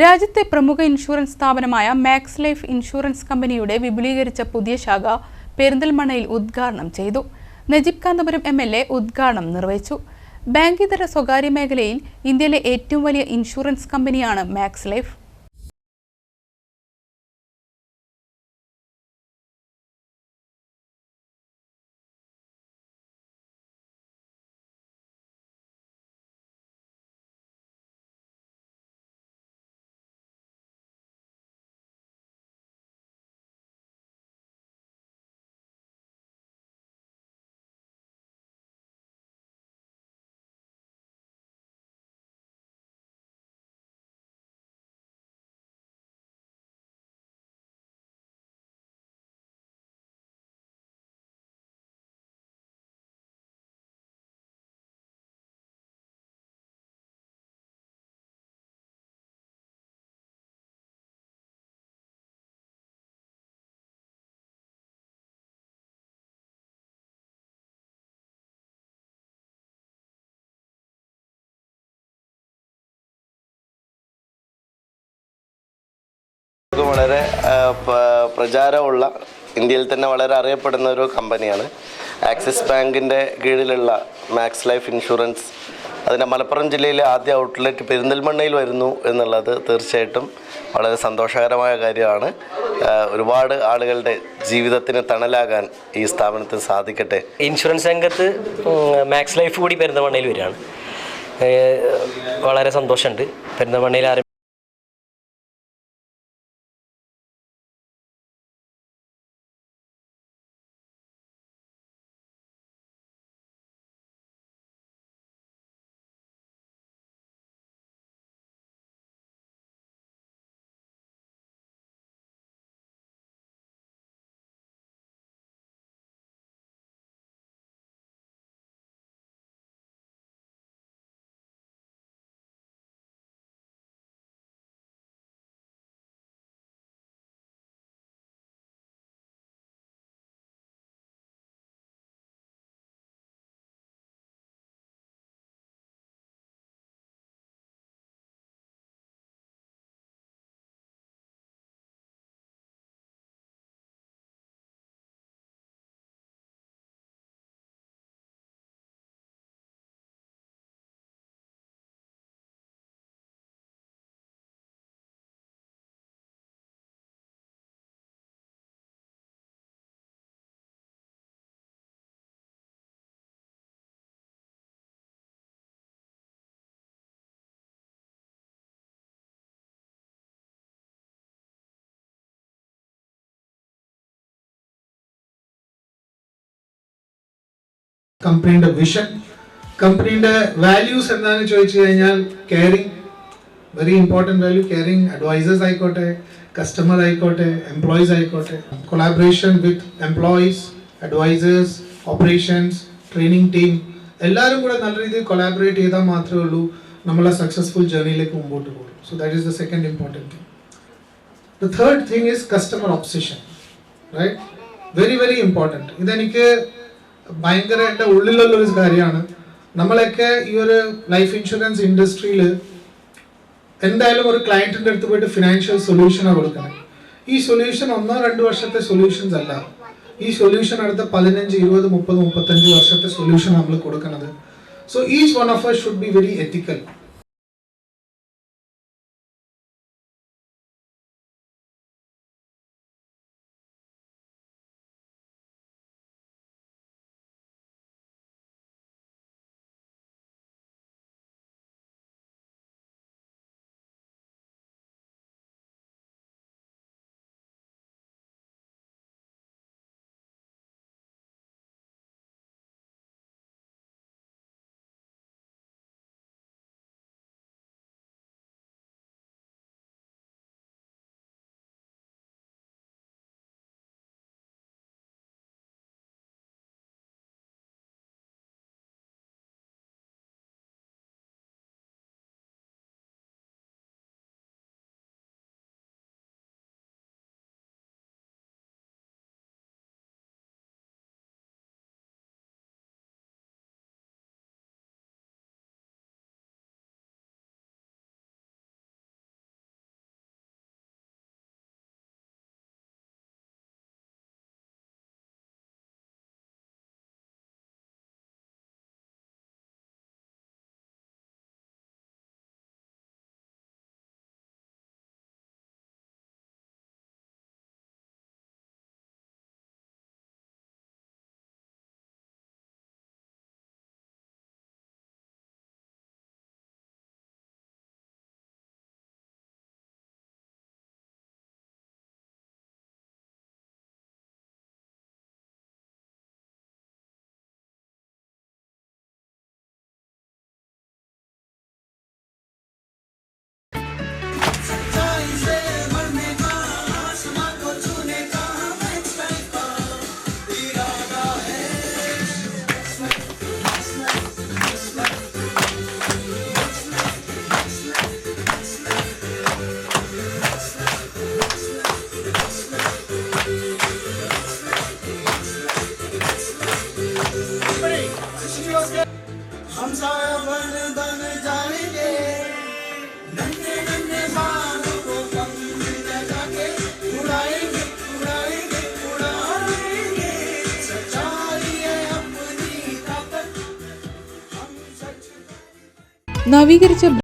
രാജ്യത്തെ പ്രമുഖ ഇൻഷുറൻസ് സ്ഥാപനമായ മാക്സ് ലൈഫ് ഇൻഷുറൻസ് കമ്പനിയുടെ വിപുലീകരിച്ച പുതിയ ശാഖ പെരിന്തൽമണയിൽ ഉദ്ഘാടനം ചെയ്തു. Najeeb Kanthapuram M L A ഉദ്ഘാടനം നിർവഹിച്ചു. ബാങ്കിതര സ്വകാര്യ മേഖലയിൽ ഇന്ത്യയിലെ ഏറ്റവും വലിയ ഇൻഷുറൻസ് കമ്പനിയാണ് മാക്സ് ലൈഫ്. വളരെ പ്രചാരമുള്ള ഇന്ത്യയിൽ തന്നെ വളരെ അറിയപ്പെടുന്ന ഒരു കമ്പനിയാണ്. ആക്സിസ് ബാങ്കിന്റെ കീഴിലുള്ള മാക്സ് ലൈഫ് ഇൻഷുറൻസ്. അതിന്റെ മലപ്പുറം ജില്ലയിലെ ആദ്യ ഔട്ട്ലെറ്റ് പെരിന്തൽമണ്ണയിൽ വരുന്നു എന്നുള്ളത് തീർച്ചയായിട്ടും വളരെ സന്തോഷകരമായ കാര്യമാണ്. ഒരുപാട് ആളുകളുടെ ജീവിതത്തിന് തണലാകാൻ ഈ സ്ഥാപനത്തിന് സാധിക്കട്ടെ. ഇൻഷുറൻസ് രംഗത്ത് മാക്സ് ലൈഫ് കൂടി പെരിന്തൽമണ്ണയിൽ വരികയാണ്. വളരെ സന്തോഷമുണ്ട്. പെരിന്തൽമണ്ണയിൽ കമ്പനിയുടെ വിഷൻ കമ്പനിയുടെ വാല്യൂസ് എന്താണെന്ന് ചോദിച്ചു കഴിഞ്ഞാൽ caring very important value caring advisors ആയിക്കോട്ടെ കസ്റ്റമർ ആയിക്കോട്ടെ എംപ്ലോയീസ് ആയിക്കോട്ടെ. Collaboration with employees advisors operations training team എല്ലാവരും കൂടെ നല്ല രീതിയിൽ കൊളാബറേറ്റ് ചെയ്താൽ മാത്രമേ ഉള്ളൂ. നമ്മളെ സക്സസ്ഫുൾ ജേർണിയിലേക്ക് മുമ്പോട്ട് പോകും. So that is the second important thing the third thing is customer obsession right very very important ഇതെനിക്ക് ഭയങ്കര എന്റെ ഉള്ളിലുള്ള ഒരു കാര്യമാണ്. നമ്മളൊക്കെ ഈ ഒരു ലൈഫ് ഇൻഷുറൻസ് ഇൻഡസ്ട്രിയിൽ എന്തായാലും ഒരു ക്ലയന്റിന്റെ അടുത്ത് പോയിട്ട് ഫിനാൻഷ്യൽ സൊല്യൂഷനാണ് കൊടുക്കുന്നത് ഈ സൊല്യൂഷൻ ഒന്നോ രണ്ടോ വർഷത്തെ സൊല്യൂഷൻസ് അല്ല. ഈ സൊല്യൂഷൻ അടുത്ത പതിനഞ്ച് ഇരുപത് മുപ്പത് മുപ്പത്തഞ്ച് വർഷത്തെ സൊല്യൂഷൻ നമ്മൾ കൊടുക്കുന്നത് so each one of us should be very ethical നവീകരിച്ച